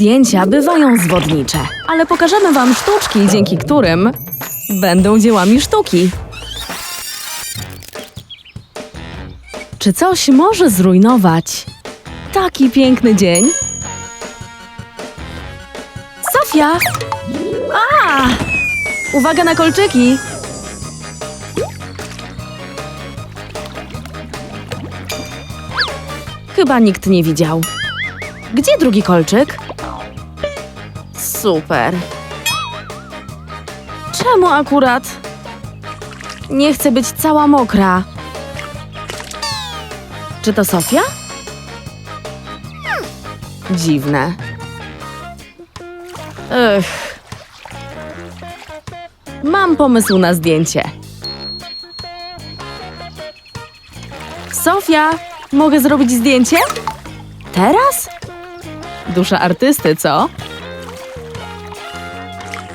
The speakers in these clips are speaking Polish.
zdjęcia bywają zwodnicze, ale pokażemy Wam sztuczki, dzięki którym będą dziełami sztuki. Czy coś może zrujnować taki piękny dzień? Sofia! A! Uwaga na kolczyki! Chyba nikt nie widział. Gdzie drugi kolczyk? Super. Czemu akurat? Nie chcę być cała mokra. Czy to Sofia? Dziwne. Ech. Mam pomysł na zdjęcie. Sofia, mogę zrobić zdjęcie? Teraz? Dusza artysty, co?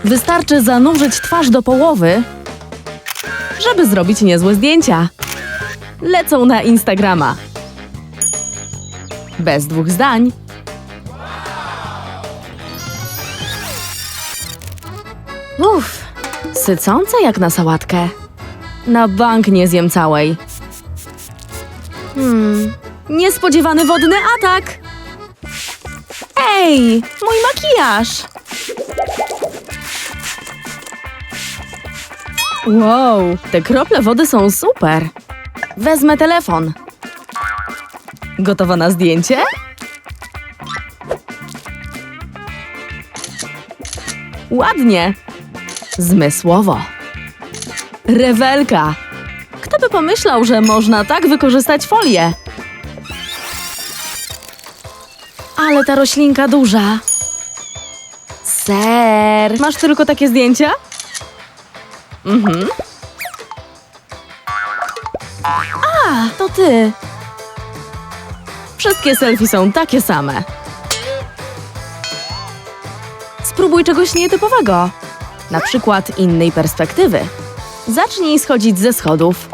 Wystarczy zanurzyć twarz do połowy, żeby zrobić niezłe zdjęcia. Lecą na Instagrama. Bez dwóch zdań. Uff, sycące jak na sałatkę. Na bank nie zjem całej. Hmm, niespodziewany wodny atak. Ej, mój makijaż! Wow, te krople wody są super. Wezmę telefon. Gotowa na zdjęcie? Ładnie. Zmysłowo. Rewelka. Kto by pomyślał, że można tak wykorzystać folię? Ale ta roślinka duża. Ser. Masz tylko takie zdjęcia? Mhm. A, to ty. Wszystkie selfie są takie same. Spróbuj czegoś nietypowego. Na przykład innej perspektywy. Zacznij schodzić ze schodów.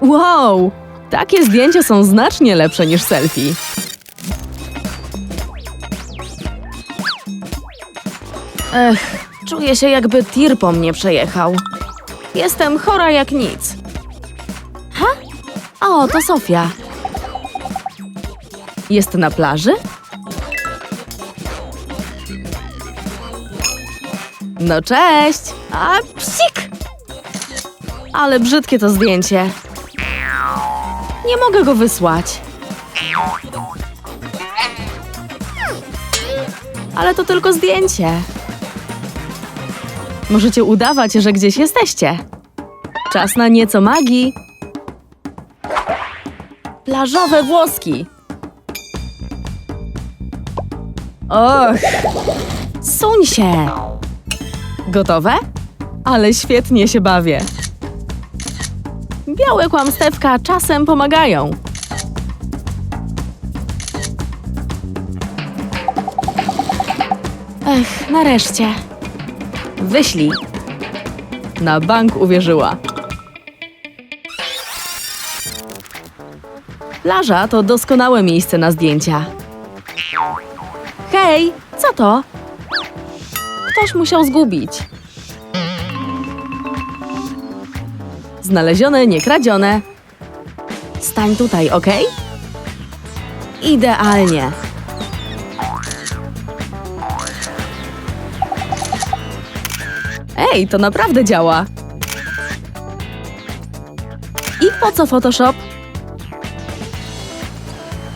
Wow! Takie zdjęcia są znacznie lepsze niż selfie. Ech, czuję się jakby tir po mnie przejechał. Jestem chora jak nic. Ha? O, to Sofia. Jest na plaży? No cześć! A psik! Ale brzydkie to zdjęcie. Nie mogę go wysłać. Ale to tylko zdjęcie. Możecie udawać, że gdzieś jesteście. Czas na nieco magii. Plażowe włoski. Och, suń się. Gotowe? Ale świetnie się bawię. Białe kłamstewka czasem pomagają. Ech, nareszcie. Wyślij. Na bank uwierzyła. Plaża to doskonałe miejsce na zdjęcia. Hej, co to? Ktoś musiał zgubić. Znalezione, nie kradzione. Stań tutaj, ok? Idealnie. Ej, to naprawdę działa. I po co Photoshop?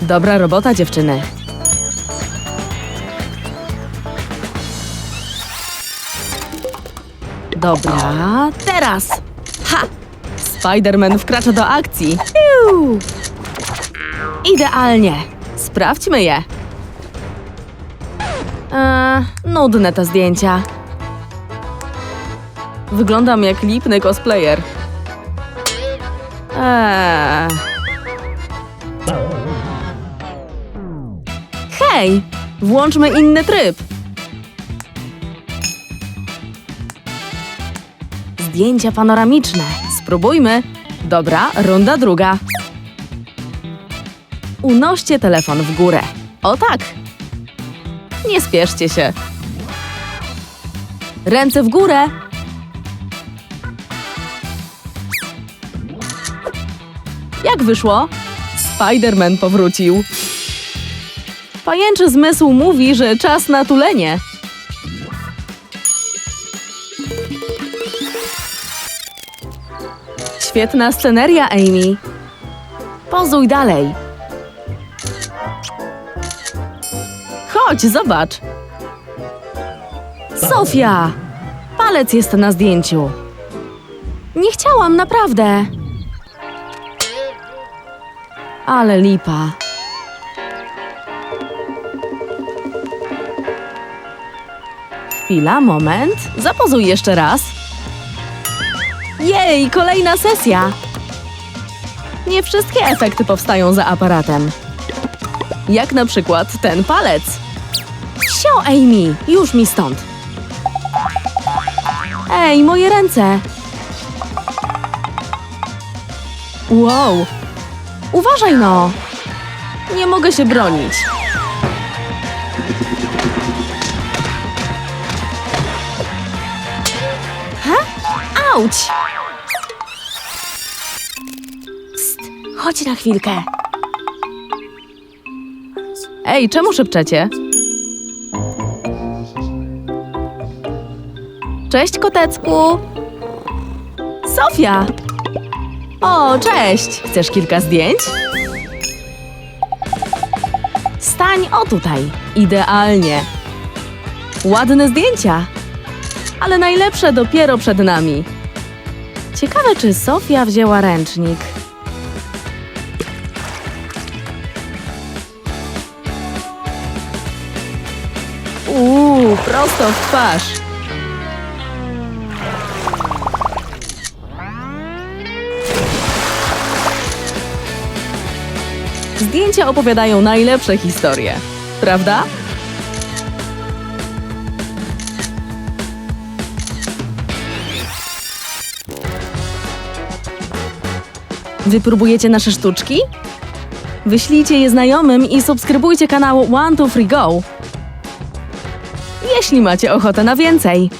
Dobra robota, dziewczyny. Dobra, teraz. Ha! Spider-Man wkracza do akcji. Piu! Idealnie. Sprawdźmy je. Eee, nudne te zdjęcia. Wyglądam jak lipny cosplayer. Eee. Hej! Włączmy inny tryb. Zdjęcia panoramiczne. Spróbujmy. Dobra, runda druga. Unoście telefon w górę. O tak. Nie spieszcie się. Ręce w górę. Jak wyszło? Spiderman powrócił. Pajęczy zmysł mówi, że czas na tulenie. Świetna sceneria, Amy. Pozuj dalej. Chodź, zobacz. Sofia! Palec jest na zdjęciu. Nie chciałam, naprawdę. Ale lipa. Chwila, moment. Zapozuj jeszcze raz. Jej, kolejna sesja. Nie wszystkie efekty powstają za aparatem. Jak na przykład ten palec. Sio, Amy, już mi stąd. Ej, moje ręce. Wow. Uważaj no. Nie mogę się bronić. Ha? Auć! Chodź na chwilkę. Ej, czemu szepczecie? Cześć, kotecku! Sofia! O, cześć! Chcesz kilka zdjęć? Stań o tutaj. Idealnie. Ładne zdjęcia. Ale najlepsze dopiero przed nami. Ciekawe, czy Sofia wzięła ręcznik. Uuu, prosto w twarz. Zdjęcia opowiadają najlepsze historie, prawda? Wypróbujecie nasze sztuczki? Wyślijcie je znajomym i subskrybujcie kanał One to Free Go. Jeśli macie ochotę na więcej.